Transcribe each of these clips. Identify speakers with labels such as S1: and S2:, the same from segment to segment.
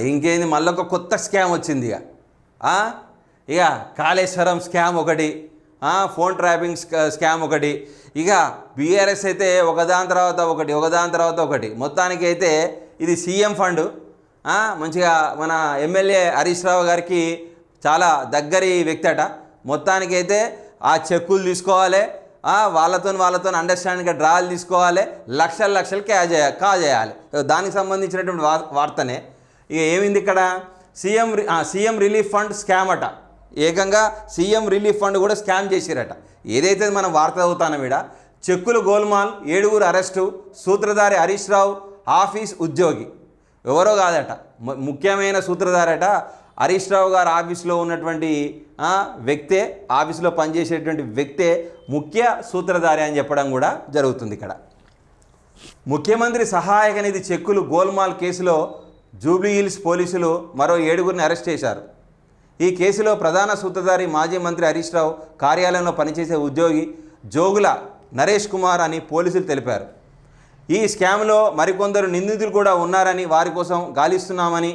S1: ఇంకేంది మళ్ళీ ఒక కొత్త స్కామ్ వచ్చింది ఇక. ఇక కాళేశ్వరం స్కామ్ ఒకటి ఫోన్ ట్రాపింగ్ స్కా- స్కామ్ ఒకటి. ఇక బీఆర్ఎస్ అయితే ఒకదాని తర్వాత ఒకటి ఒకదాని తర్వాత ఒకటి. మొత్తానికి అయితే ఇది సీఎం ఫండ్. మంచిగా మన ఎమ్మెల్యే హరీష్ రావు గారికి చాలా దగ్గరి వ్యక్తి అట మొత్తానికైతే ఆ చెక్కులు తీసుకోవాలి. వాళ్ళతో వాళ్ళతో అండర్స్టాండింగ్గా డ్రాలు తీసుకోవాలి. లక్షల లక్షలు క్యా చేయ కా చేయాలి. దానికి సంబంధించినటువంటి వా వార్తనే. ఇక ఏమైంది ఇక్కడ? సీఎం రి- సీఎం రిలీఫ్ ఫండ్ స్కామ్ అట. ఏకంగా సీఎం రిలీఫ్ ఫండ్ కూడా స్కామ్ చేసిరట. ఏదైతే మనం వార్త అవుతానో ఈడ చెక్కులు గోల్మాల్ ఏడుగురు అరెస్టు సూత్రధారి హరీష్ రావు ఆఫీస్ ఉద్యోగి ఎవరో కాదట. ముఖ్యమైన సూత్రధారట హరీష్ రావు గారు ఆఫీస్లో ఉన్నటువంటి వ్యక్తే ఆఫీస్లో పనిచేసేటువంటి వ్యక్తే ముఖ్య సూత్రధారి అని చెప్పడం కూడా జరుగుతుంది ఇక్కడ. ముఖ్యమంత్రి సహాయక నిధి చెక్కులు గోల్మాల్ కేసులో జూబ్లీ హిల్స్ పోలీసులు మరో ఏడుగురిని అరెస్ట్ చేశారు. ఈ కేసులో ప్రధాన సూత్రధారి మాజీ మంత్రి హరీష్ రావు కార్యాలయంలో పనిచేసే ఉద్యోగి జోగుల నరేష్ కుమార్ అని పోలీసులు తెలిపారు. ఈ స్కామ్లో మరికొందరు నిందితులు కూడా ఉన్నారని వారి కోసం గాలిస్తున్నామని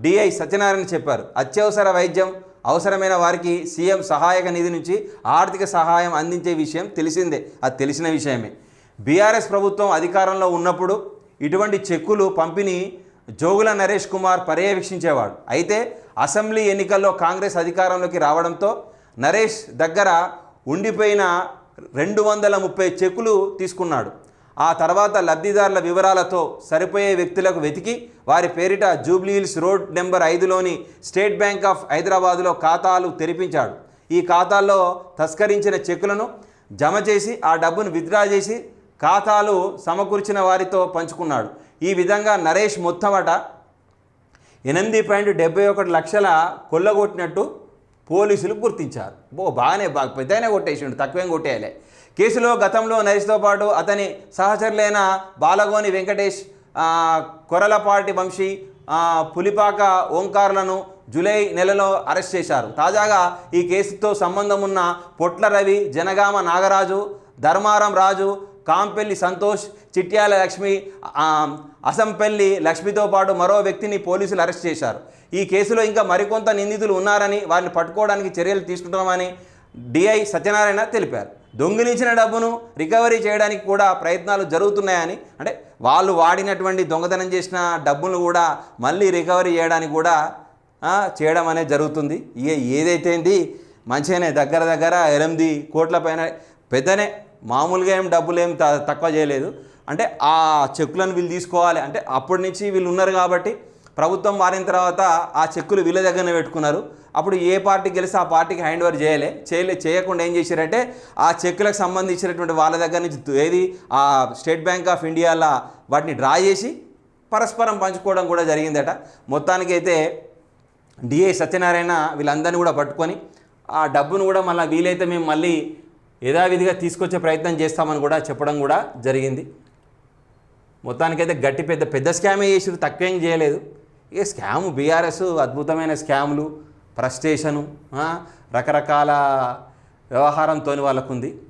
S1: డిఐ సత్యనారాయణ చెప్పారు. అత్యవసర వైద్యం అవసరమైన వారికి సీఎం సహాయక నిధి నుంచి ఆర్థిక సహాయం అందించే విషయం తెలిసిందే. అది తెలిసిన విషయమే. బీఆర్ఎస్ ప్రభుత్వం అధికారంలో ఉన్నప్పుడు ఇటువంటి చెక్కులు పంపిణీ జోగుల నరేష్ కుమార్ పర్యవేక్షించేవాడు. అయితే అసెంబ్లీ ఎన్నికల్లో కాంగ్రెస్ అధికారంలోకి రావడంతో నరేష్ దగ్గర ఉండిపోయిన రెండు వందల ముప్పై చెక్కులు తీసుకున్నాడు. ఆ తర్వాత లబ్ధిదారుల వివరాలతో సరిపోయే వ్యక్తులకు వెతికి వారి పేరిట జూబ్లీహిల్స్ రోడ్ నెంబర్ ఐదులోని స్టేట్ బ్యాంక్ ఆఫ్ హైదరాబాదులో ఖాతాలు తెరిపించాడు. ఈ ఖాతాల్లో తస్కరించిన చెక్కులను జమ చేసి ఆ డబ్బును విత్డ్రా చేసి ఖాతాలు సమకూర్చిన వారితో పంచుకున్నాడు. ఈ విధంగా నరేష్ మొత్తమట ఎనిమిది పాయింట్ డెబ్బై ఒకటి లక్షల కొల్లగొట్టినట్టు పోలీసులు గుర్తించారు. బో బాగానే బాగా పెద్దనే కొట్టేసిండు తక్కువేం కొట్టేయాలి. కేసులో గతంలో నరేష్తో పాటు అతని సహచరులైన బాలగోని వెంకటేష్ కొరలపాటి వంశీ పులిపాక ఓంకార్లను జూలై నెలలో అరెస్ట్ చేశారు. తాజాగా ఈ కేసుతో సంబంధం ఉన్న పొట్ల రవి జనగామ నాగరాజు ధర్మారం రాజు కాంపెల్లి సంతోష్ చిట్యాల లక్ష్మి అసంపెల్లి అసంపల్లి లక్ష్మితో పాటు మరో వ్యక్తిని పోలీసులు అరెస్ట్ చేశారు. ఈ కేసులో ఇంకా మరికొంత నిందితులు ఉన్నారని వారిని పట్టుకోవడానికి చర్యలు తీసుకుంటామని డిఐ సత్యనారాయణ తెలిపారు. దొంగిలించిన డబ్బును రికవరీ చేయడానికి కూడా ప్రయత్నాలు జరుగుతున్నాయని అంటే వాళ్ళు వాడినటువంటి దొంగతనం చేసిన డబ్బును కూడా మళ్ళీ రికవరీ చేయడానికి కూడా చేయడం అనేది జరుగుతుంది. ఇక ఏదైతే మంచిగానే దగ్గర దగ్గర ఎనిమిది కోట్ల పైన పెద్దనే మామూలుగా ఏం డబ్బులు ఏం త- తక్కువ చేయలేదు. అంటే ఆ చెక్కులను వీళ్ళు తీసుకోవాలి. అంటే అప్పటి నుంచి వీళ్ళు ఉన్నారు కాబట్టి ప్రభుత్వం మారిన తర్వాత ఆ చెక్కులు వీళ్ళ దగ్గరనే పెట్టుకున్నారు. అప్పుడు ఏ పార్టీ గెలిస్తే ఆ పార్టీకి హ్యాండ్ ఓవర్ చేయలే. చేయలే చేయకుండా ఏం చేశారంటే ఆ చెక్కులకు సంబంధించినటువంటి వాళ్ళ దగ్గర నుంచి ఏది? ఆ స్టేట్ బ్యాంక్ ఆఫ్ ఇండియాలో వాటిని డ్రా చేసి పరస్పరం పంచుకోవడం కూడా జరిగిందట. మొత్తానికైతే డిఐ సత్యనారాయణ వీళ్ళందరినీ కూడా పట్టుకొని ఆ డబ్బును కూడా మళ్ళీ వీలైతే మేము మళ్ళీ యథావిధిగా తీసుకొచ్చే ప్రయత్నం చేస్తామని కూడా చెప్పడం కూడా జరిగింది. మొత్తానికైతే గట్టి పెద్ద పెద్ద స్కామే చేసారు తక్కువేం చేయలేదు. ఇక స్కామ్ బీఆర్ఎస్ అద్భుతమైన స్కాములు ఫ్రస్ట్రేషను రకరకాల వ్యవహారంతో వాళ్ళకుంది.